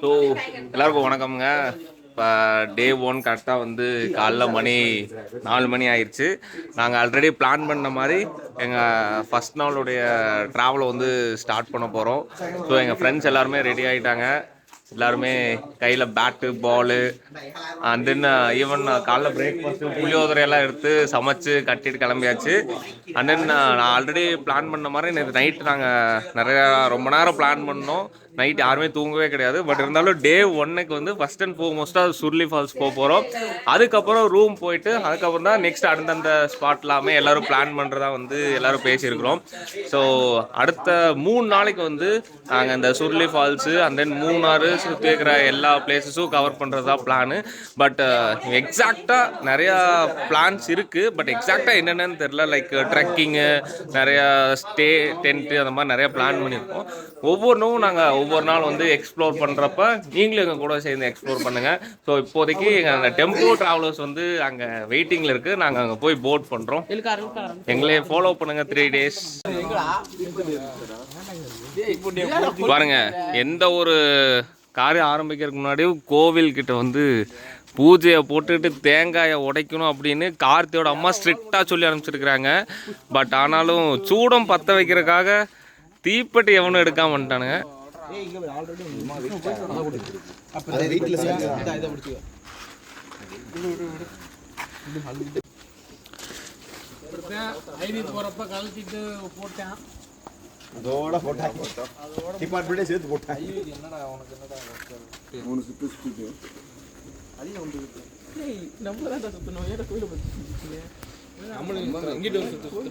So எல்லாருக்கும் வணக்கம்ங்க. இப்போ டே ஒன் கரெக்டாக வந்து காலைல மணி நாலு மணி ஆயிடுச்சு நாங்கள் ஆல்ரெடி பிளான் பண்ண மாதிரி எங்கள் ஃபஸ்ட் நாளுடைய ட்ராவலை வந்து ஸ்டார்ட் பண்ண போகிறோம் ஸோ எங்கள் ஃப்ரெண்ட்ஸ் எல்லாருமே ரெடி ஆகிட்டாங்க எல்லாருமே கையில் bat ball and then even காலைல பிரேக்ஃபாஸ்ட்டு புளியோதரை எல்லாம் எடுத்து சமைச்சு கட்டிட்டு கிளம்பியாச்சு. அண்ட் தென் நான் ஆல்ரெடி பிளான் பண்ண மாதிரி நேற்று நைட் நாங்கள் நிறையா ரொம்ப நேரம் பிளான் பண்ணோம். நைட் யாருமே தூங்கவே கிடையாது. பட் இருந்தாலும் டே ஒன்னுக்கு வந்து ஃபஸ்ட் அண்ட் ஃபோர்மோஸ்ட்டாக சுர்லி ஃபால்ஸ் போக போகிறோம் அதுக்கப்புறம் ரூம் போயிட்டு அதுக்கப்புறம் தான் நெக்ஸ்ட் அந்தந்த ஸ்பாட் எல்லாமே எல்லாரும் பிளான் பண்ணுறதா வந்து எல்லாரும் பேசியிருக்கிறோம். ஸோ அடுத்த மூணு நாளைக்கு வந்து நாங்கள் இந்த Suruli falls and then Munnar சுற்றி இருக்கிற எல்லா பிளேசஸும் கவர் பண்ணுறது தான் பிளானு பட் எக்ஸாக்டாக நிறையா பிளான்ஸ் இருக்குது பட் எக்ஸாக்டாக என்னென்னு தெரில லைக் ட்ரெக்கிங்கு நிறையா ஸ்டே டென்ட்டு அந்த மாதிரி நிறையா பிளான் பண்ணியிருக்கோம். ஒவ்வொன்றும் நாங்கள் ஒவ்வொரு நாள் வந்து எக்ஸ்ப்ளோர் பண்ணுறப்ப நீங்களும் எங்கள் கூட சேர்ந்து எக்ஸ்ப்ளோர் பண்ணுங்கள் ஸோ இப்போதைக்கு எங்கள் அந்த டெம்போ ட்ராவலர்ஸ் வந்து அங்கே வெயிட்டிங்கில் இருக்குது நாங்கள் அங்கே போய் போட் பண்ணுறோம் எங்களே ஃபாலோ பண்ணுங்கள் த்ரீ டேஸ் பாருங்க எந்த ஒரு காரியம் ஆரம்பிக்கிறதுக்கு முன்னாடியும் கோவில்கிட்ட வந்து பூஜையை போட்டுட்டு தேங்காயை உடைக்கணும் அப்படின்னு கார்த்தியோட அம்மா ஸ்ட்ரிக்டாக சொல்லி அனுப்பிச்சிருக்கிறாங்க. பட் ஆனாலும் சூடம் பற்ற வைக்கிறதுக்காக தீப்பெட்டி எவனும் எடுக்காம வந்துட்டானுங்க. ஐவி போறப்ப போட்டேன். அதோட போட்டாங்க டிபார்ட்மெண்ட்டே சேர்த்து போட்டாங்க என்னடா உனக்கு என்னடா மூணு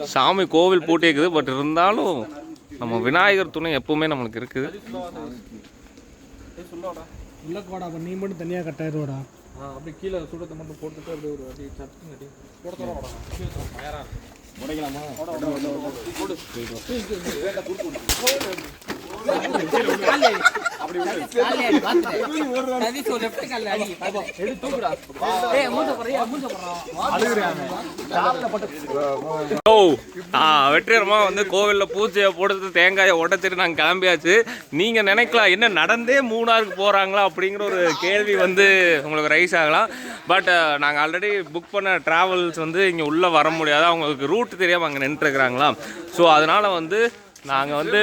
சாமி கோவில் பூட்டியிருக்குது பட் இருந்தாலும் நம்ம விநாயகர் துணை எப்பவுமே நம்மளுக்கு இருக்குது இல்லக்கோடா அப்போ நீ மட்டும் தனியாக கட்டாயிருவாடா அப்படி கீழே சுடத்தை மட்டும் போட்டுட்டு அப்படியே ஒரு அடி சட்டு கட்டி உடைக்கலாமா ஓ ஆ வெற்றிகரமாக வந்து கோவிலில் பூஜையை போடுறது தேங்காயை உடைச்சிட்டு நாங்கள் கிளம்பியாச்சு. நீங்கள் நினைக்கலாம் என்ன நடந்தே மூணாருக்கு போகிறாங்களா அப்படிங்கிற ஒரு கேள்வி வந்து உங்களுக்கு ரைஸ் ஆகலாம். பட் நாங்கள் ஆல்ரெடி புக் பண்ண ட்ராவல்ஸ் வந்து இங்கே உள்ளே வர முடியாது. அவங்களுக்கு ரூட் தெரியாமல் அங்கே நின்றுருக்குறாங்களா ஸோ அதனால் வந்து நாங்கள் வந்து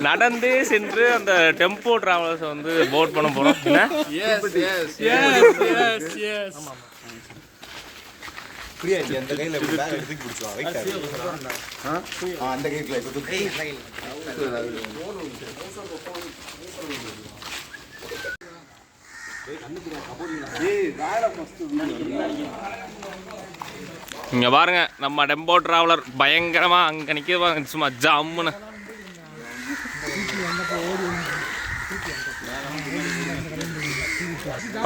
நடந்தே சென்று அந்த டெம்போ ட்ராவல்ஸை வந்து போட் பண்ண போகிறோம் என்ன? ஃப்ரீயா இல்லை இங்கே பாருங்கள் பாருங்க நம்ம டெம்போ ட்ராவலர் பயங்கரமாக அங்கே நிக்க சும்மா ஜம்முன்னு.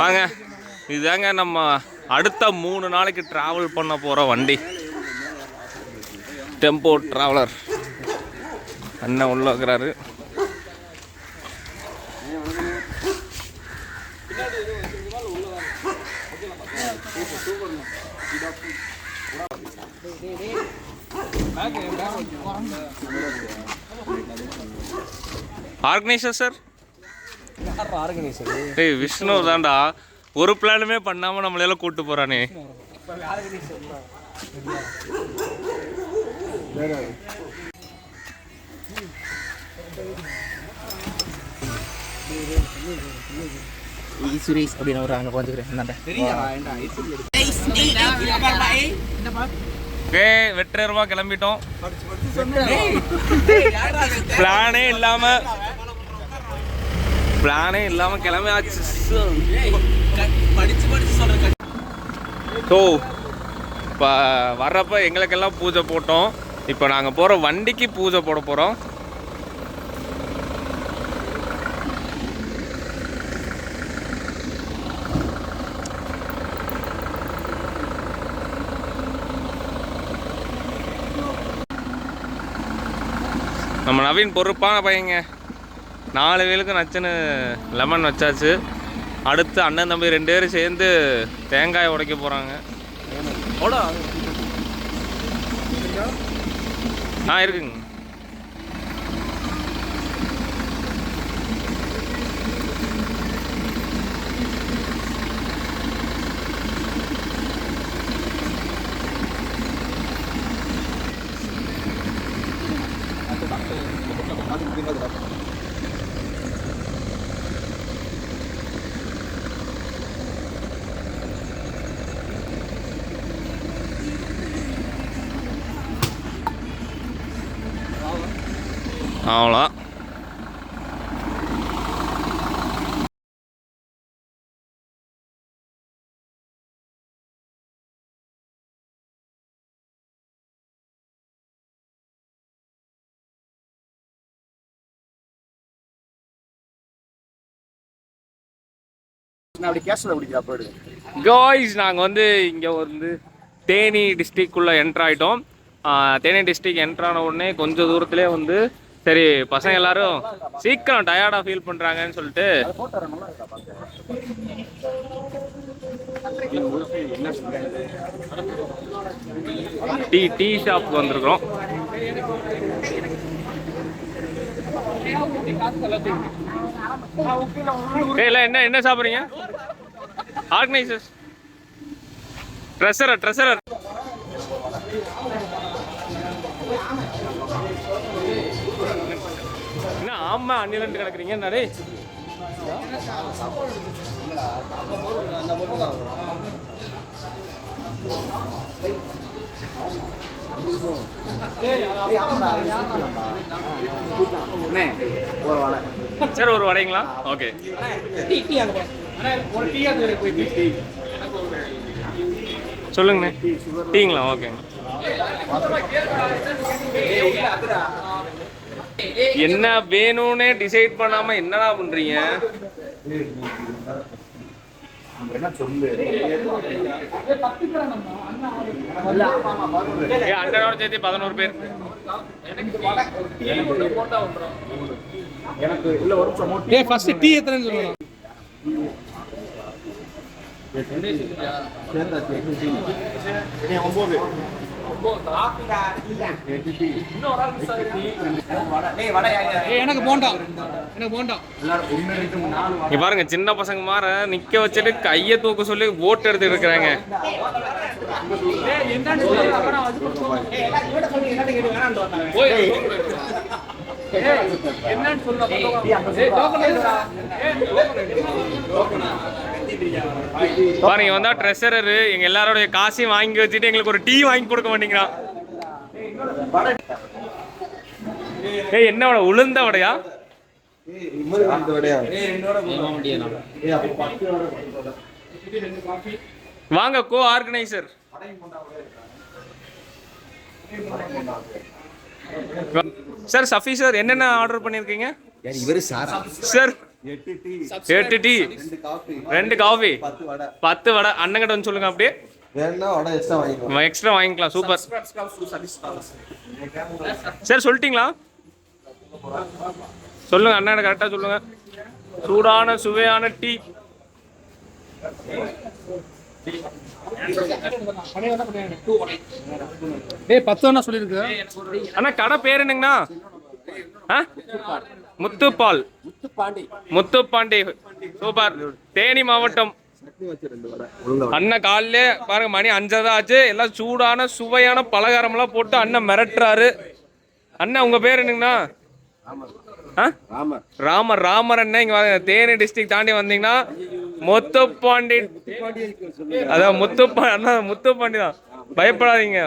வாங்க இதுதாங்க நம்ம அடுத்த மூணு நாளைக்கு ட்ராவல் பண்ண போகிற வண்டி. டெம்போ ட்ராவலர் அண்ணன் உள்ளே இருக்கிறாரு. ஆர்கனைசர் சார் ஏய் விஷ்ணு தான்டா ஒரு பிளானுமே பண்ணாம நம்மளையெல்லாம் கூட்டு போறானே சுரேஷ் அப்படின்னு ஒரு அங்கே குறைஞ்சிக்கிறேன் ஓகே வெற்றிகரமா கிளம்பிட்டோம். பிளானே இல்லாம பிளானே இல்லாம கிளம்பி ஆச்சு ஸோ இப்போ வர்றப்ப எங்களுக்கெல்லாம் பூஜை போட்டோம். இப்போ நாங்கள் போகிற வண்டிக்கு பூஜை போட போகிறோம் நம்ம நவீன் பொறுப்பான பையங்க. நாலு வேலுக்கு நச்சுன்னு லெமன் வச்சாச்சு. அடுத்து அண்ணன் தம்பி ரெண்டு பேரும் சேர்ந்து தேங்காய் உடைக்க போகிறாங்க ஆ இருக்குங்க. அவ்வளோ. காய்ஸ் நாங்கள் வந்து இங்கே வந்து தேனி டிஸ்ட்ரிக்குள்ளே என்ட்ரு ஆகிட்டோம் தேனி டிஸ்ட்ரிக் என்ட்ரான உடனே கொஞ்சம் தூரத்துலேயே வந்து சரி பசங்க எல்லாரும் சீக்கிரம் டயர்டாக ஃபீல் பண்ணுறாங்கன்னு சொல்லிட்டு டீ டீ ஷாப் வந்திருக்கிறோம். என்ன என்ன சாப்பிட்றீங்க? ஆர்கனைசர்ஸ் ட்ரெஸரர் ட்ரெஸரர் என்ன ஆமா அன்னிலண்டு கிடக்குறீங்க? என்னடே சரி ஒரு வடைங்களா? ஓகே. சொல்லுங்கண்ணே. டீங்களா? ஓகேங்க என்ன வேணும்னே டிசைட் பண்ணாம என்னடா பண்றீங்க? என்ன அண்ணனோட சேர்த்து பதினோரு பேர். எனக்கு டீ எத்தனை சொல்லுங்க ஒன்பது எனக்கு போண்டா. எனக்கு போண்டா. இங்க பாருங்க சின்ன பசங்க மாற நிக்க வச்சுட்டு கைய தூக்க சொல்லி ஓட்டு எடுத்துட்டு இருக்கிறாங்க. பாருங்க இவன் ட்ரெஷரரு எங்க எல்லாரோடைய காசையும் வாங்கி வச்சுட்டு எங்களுக்கு ஒரு டீ வாங்கி கொடுக்க மாட்டேங்கிறான். ஏய் என்ன வடை? உளுந்த வடையா? வாங்க co organiser sir Safi sir என்னென்ன ஆர்டர் பண்ணியிருக்கீங்க? இவரு சாரா? சார் எட்டு டீ. ரெண்டு காஃபி பத்து வடை. அண்ணங்கிட்ட வந்து சொல்லுங்க அப்படியே. வேணா வடை எக்ஸ்ட்ரா வாங்கிக்கோ எக்ஸ்ட்ரா வாங்கிக்கலாம். சூப்பர் சார் சொல்லிட்டீங்களா? சொல்லுங்க அண்ணா கரெக்டாக சொல்லுங்க. சூடான சுவையான டீ. டேய் பத்து வேணா சொல்லிருக்கு அண்ணா கடை பேர் என்னங்கண்ணா? ஆ? முத்துப்பால். முத்துப்பாண்டி. சூப்பர். தேனி மாவட்டம். அண்ணன் காலையில பாருங்க மணி அஞ்சரை தான் ஆச்சு. எல்லாம் சூடான சுவையான பலகாரம்லாம் போட்டு அண்ணன் மிரட்டுறாரு. அண்ணன் உங்க பேர் என்னங்கண்ணா? ஆ? ராமர். ராமர். அண்ணன் இங்க வாங்க. தேனி டிஸ்ட்ரிக்ட் தாண்டி வந்தீங்கன்னா முத்துப்பாண்டி அதான் முத்துப்பா அண்ணா முத்துப்பாண்டி தான். பயப்படாதீங்க.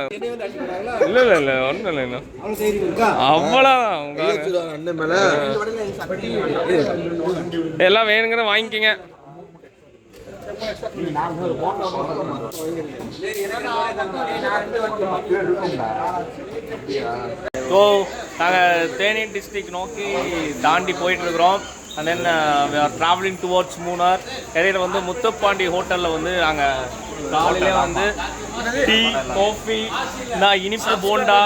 இல்ல இல்ல இல்ல ஒண்ணும் இல்லை இன்னும். அவ்வளவுதான் எல்லாம் வேணுங்கிற வாங்கிக்கங்க. ஸோ நாங்கள் தேனி டிஸ்ட்ரிக்ட் நோக்கி தாண்டி போயிட்டு இருக்கிறோம். And then travelling towards Munnar இடையில வந்து முத்துப்பாண்டி ஹோட்டலில் வந்து நாங்கள் காலையிலே வந்து டீ காஃபி நான் இனிப்பு போண்டா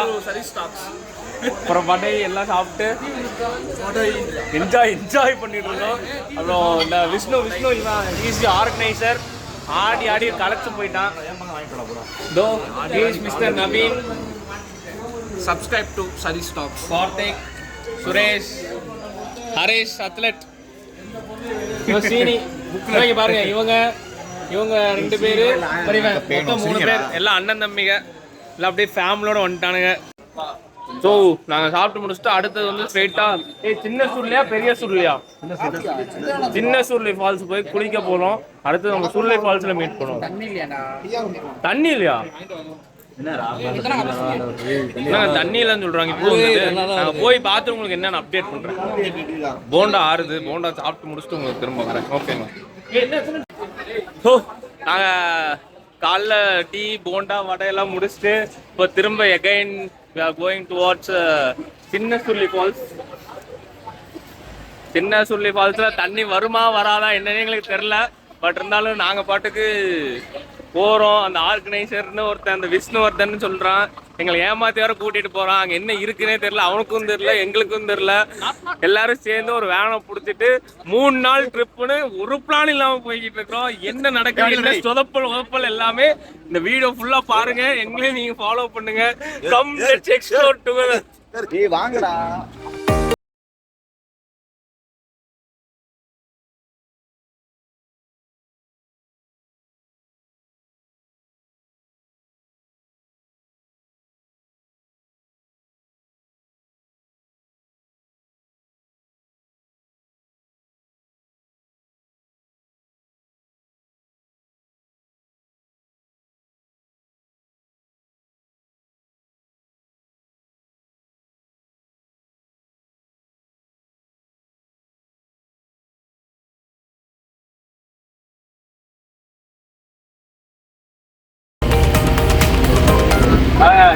அப்புறம் வடை எல்லாம் சாப்பிட்டு என்ஜாய் என்ஜாய் பண்ணிட்டு இருக்கோம். அப்புறம் இந்த விஷ்ணு விஷ்ணு இவன் ஈஸி ஆர்கனைசர் ஆடி ஆடி கலைச்சு போயிட்டான். Though is mister Naveen subscribe to சரி ஸ்டாக்ஸ் கார்த்திக் சுரேஷ் ஹரேஷ் அத்லட் சீனி. இவங்க பாருங்க இவங்க இவங்க ரெண்டு பேரு. மொத்தம் மூணு பேர். எல்லாம் அண்ணன் தம்பிங்க. எல்லாம் அப்படியே ஃபேமிலியோட வந்துட்டானுங்க. ஸோ நாங்கள் சாப்பிட்டு முடிச்சுட்டு அடுத்தது வந்து ஸ்ட்ரெயிட்டா ஏய் சின்ன சுருளையா பெரிய சுருளையா? சின்ன சுருளை ஃபால்ஸ் போய் குளிக்க போறோம். அடுத்து நம்ம சுருளை ஃபால்ஸ்ல மீட் பண்ணுவோம். தண்ணி இல்லையா? என்னங்க தண்ணி இல்லைன்னு சொல்றாங்க? இப்போ நாங்கள் போய் பார்த்து உங்களுக்கு என்னென்ன அப்டேட் பண்றேன். போண்டா ஆறுது போண்டா சாப்பிட்டு முடிச்சுட்டு உங்களுக்கு திரும்ப வரேன். ஓகேங்க ஸோ நாங்கள் காலைல டீ போண்டா வடை எல்லாம் முடிச்சுட்டு இப்போ திரும்ப எகைன் கோயிங் டுவார்ட்ஸ் சின்ன சுள்ளி ஃபால்ஸ் சின்ன சுள்ளி ஃபால்ஸ்ல தண்ணி வருமா வராதா என்னன்னு எங்களுக்கு தெரியல. பட் இருந்தாலும் நாங்க பாட்டுக்கு போறோம். அந்த ஆர்கனைசர்னு ஒருத்தன் அந்த விஷ்ணுவர்தன் சொல்றான். எங்களை ஏமாத்தி வர கூட்டிட்டு போறான். அங்க என்ன இருக்குன்னே தெரியல. அவனுக்கும் தெரியல எங்களுக்கும் தெரியல. எல்லாரும் சேர்ந்து ஒரு வேனை புடிச்சிட்டு மூணு நாள் ட்ரிப்புன்னு ஒரு பிளான் இல்லாம போய்கிட்டு இருக்கிறோம். என்ன நடக்குது சொதப்பல் உதப்பல் எல்லாமே இந்த வீடியோ ஃபுல்லா பாருங்க. எங்களையும் நீங்க ஃபாலோ பண்ணுங்க. கம் எக்ஸ்ப்ளோர் டுகெதர் வாங்கடா.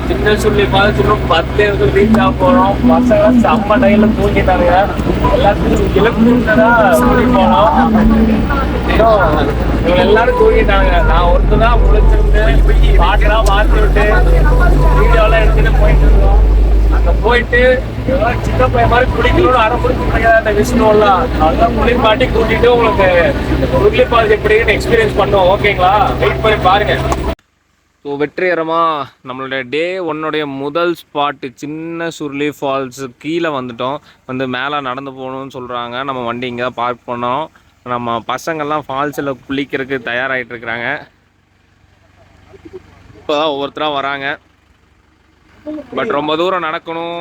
சின்ன சொல்லி பாதிச்சிடும் பத்து இடத்துல ரீச் ஆக போறோம். பசங்க செம்ம டைல தூங்கிட்டாங்க எல்லாத்துக்கும் எழுப்புனா சொல்லி போனோம். இவங்க எல்லாரும் தூங்கிட்டாங்க. நான் ஒருத்தர் தான் முழிச்சிருந்து பாட்டெல்லாம் மாற்றி விட்டு வீடியோலாம் எடுத்துட்டு போயிட்டு இருந்தோம். அங்க போயிட்டு ஏதோ சின்ன பையன் மாதிரி குடிக்கணும்னு அரை முடிச்சு அந்த விஷ்ணுலாம் நல்லா குளிப்பாட்டி கூட்டிட்டு உங்களுக்கு உருளி எப்படின்னு எக்ஸ்பீரியன்ஸ் பண்ணுவோம். ஓகேங்களா வெயிட் பண்ணி பாருங்க. ஸோ வெற்றிகரமாக நம்மளுடைய டே ஒன்னுடைய முதல் ஸ்பாட்டு சின்ன சுருளி ஃபால்ஸ் கீழே வந்துட்டோம். வந்து மேலே நடந்து போகணும்னு சொல்கிறாங்க நம்ம வண்டி இங்கே தான் பார்க் பண்ணோம். நம்ம பசங்கள்லாம் ஃபால்ஸில் குளிக்கிறதுக்கு தயாராகிட்டு இருக்கிறாங்க. இப்போ தான் ஒவ்வொருத்தராக வராங்க. பட் ரொம்ப தூரம் நடக்கணும்.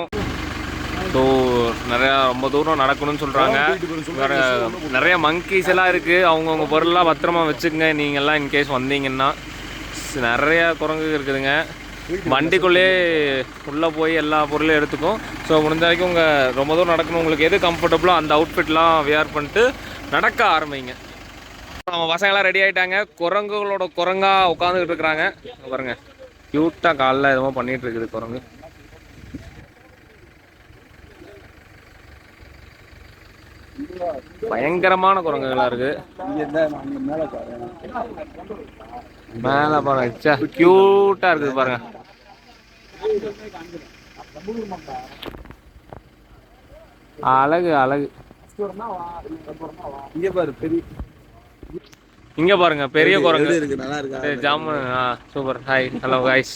ஸோ நிறையா ரொம்ப தூரம் நடக்கணும்னு சொல்கிறாங்க நிறைய மங்கீஸ் எல்லாம் இருக்குது அவங்கவுங்க பொருள்லாம் பத்திரமா வச்சுக்கங்க. நீங்கள்லாம் இன்கேஸ் வந்தீங்கன்னா. நிறையா குரங்கு இருக்குதுங்க. வண்டிக்குள்ளே உள்ளே போய் எல்லா பொருளையும் எடுத்துக்கும். ஸோ முடிஞ்ச வரைக்கும் உங்கள் ரொம்ப தூரம் நடக்கணும். உங்களுக்கு எது கம்ஃபர்டபுளோ அந்த அவுட்ஃபிட்லாம் வியர் பண்ணிட்டு நடக்க ஆரம்பிங்க. நம்ம பசங்களாம் ரெடி ஆகிட்டாங்க குரங்குகளோட குரங்காக உட்காந்துக்கிட்டு இருக்கிறாங்க. பாருங்க. க்யூட்டாக காலைல எதுவும் பண்ணிகிட்டு இருக்குது குரங்கு. பயங்கரமான குரங்குகளா இருக்கு. மேல பாருங்க கியூட்டா இருக்குது பாருங்க. அழகு அழகு. இங்க பாரு பெரிய இங்க பாருங்க பெரிய குரங்கு. இருக்கு நல்லா இருக்கு? ஜாமு சூப்பர். Hi hello guys